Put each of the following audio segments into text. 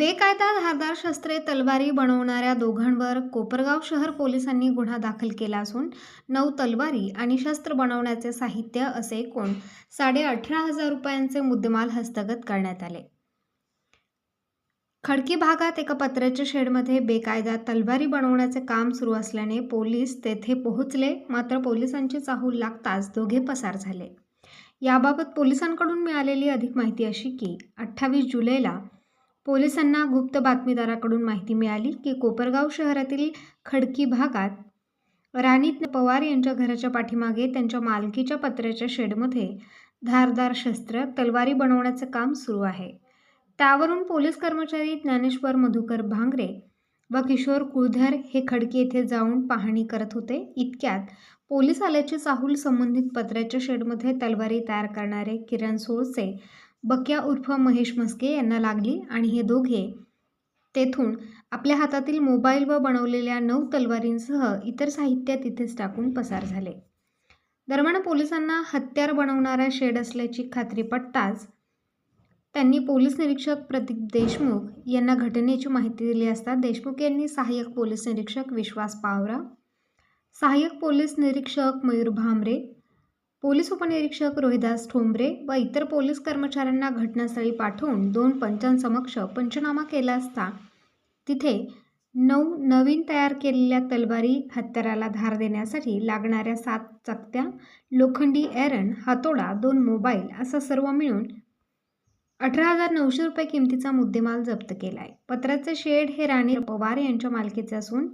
बेकायदा धारदार शस्त्रे तलवारी बनवणाऱ्या दोघांवर कोपरगाव शहर पोलिसांनी गुन्हा दाखल केला असून नऊ तलवारी आणि शस्त्र बनवण्याचे साहित्य असे एकूण साडे अठरा हजार रुपयांचे मुद्देमाल हस्तगत करण्यात आले. खडकी भागात एका पत्र्याच्या शेडमध्ये बेकायदा तलवारी बनवण्याचे काम सुरू असल्याने पोलीस तेथे पोहोचले. मात्र पोलिसांची चाहूल लागताच दोघे पसार झाले. याबाबत पोलिसांकडून मिळालेली अधिक माहिती अशी की अठ्ठावीस जुलैला पोलिसांना गुप्त बातमीदाराकडून माहिती मिळाली की कोपरगाव शहरातील खडकी भागात राणीत पवार यांच्या घराच्या पाठीमागे त्यांच्या मालकीच्या पत्र्याच्या शेडमध्ये धारदार शस्त्र तलवारी बनवण्याचं काम सुरू आहे. त्यावरून पोलीस कर्मचारी ज्ञानेश्वर मधुकर भांगरे व किशोर कुळधर हे खडकी येथे जाऊन पाहणी करत होते. इतक्यात पोलीस आल्याची चाहूल संबंधित पत्र्याच्या शेडमध्ये तलवारी तयार करणारे किरण सोळसे बक्या उर्फ महेश म्हस्के यांना लागली आणि हे दोघे तेथून आपल्या हातातील मोबाईल व बनवलेल्या नऊ तलवारींसह इतर साहित्य तिथेच टाकून पसार झाले. दरम्यान पोलिसांना हत्यार बनवणारा शेड असल्याची खात्री पटताच त्यांनी पोलीस निरीक्षक प्रदीप देशमुख यांना घटनेची माहिती दिली असता देशमुख यांनी सहाय्यक पोलीस निरीक्षक विश्वास पावरा सहाय्यक पोलीस निरीक्षक मयूर भामरे पोलीस उपनिरीक्षक रोहिदास ठोंबरे व इतर पोलीस कर्मचाऱ्यांना घटनास्थळी पाठवून दोन पंचांसमक्ष पंचनामा केला असता तिथे नऊ नवीन तयार केलेल्या तलवारी हत्याराला धार देण्यासाठी लागणाऱ्या सात चकत्या लोखंडी एरन हातोडा दोन मोबाईल असं सर्व मिळून अठरा हजार नऊशे रुपये किमतीचा मुद्देमाल जप्त केला आहे पत्राचे शेड हे राणी पवार यांच्या मालकीचे असून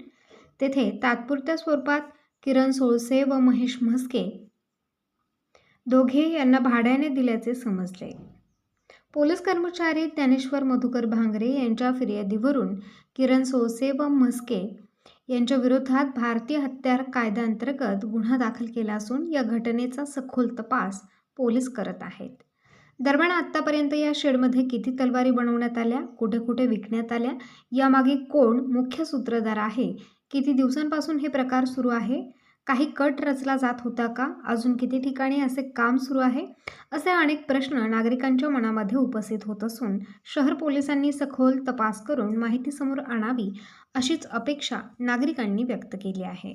तेथे तात्पुरत्या स्वरूपात किरण सोळसे व महेश म्हस्के दोघे यांना भाड्याने दिल्याचे समजले. पोलीस कर्मचारी ज्ञानेश्वर मधुकर भांगरे यांच्या फिर्यादीवरून किरण सोसे व म्हस्के यांच्या विरोधात भारतीय हत्यार कायद्याअंतर्गत गुन्हा दाखल केला असून या घटनेचा सखोल तपास पोलीस करत आहेत. दरम्यान आत्तापर्यंत या शेडमध्ये किती तलवारी बनवण्यात आल्या कुठे कुठे विकण्यात आल्या यामागे कोण मुख्य सूत्रधार आहे किती दिवसांपासून हे प्रकार सुरू आहे काही कट रचला जात होता का? अजून किती ठिकाणी असे काम सुरू आहे? असे अनेक प्रश्न नागरिकांच्या मनामध्ये उपस्थित होत असून शहर पोलिसांनी सखोल तपास करून माहिती समोर आणावी अशीच अपेक्षा नागरिकांनी व्यक्त केली आहे.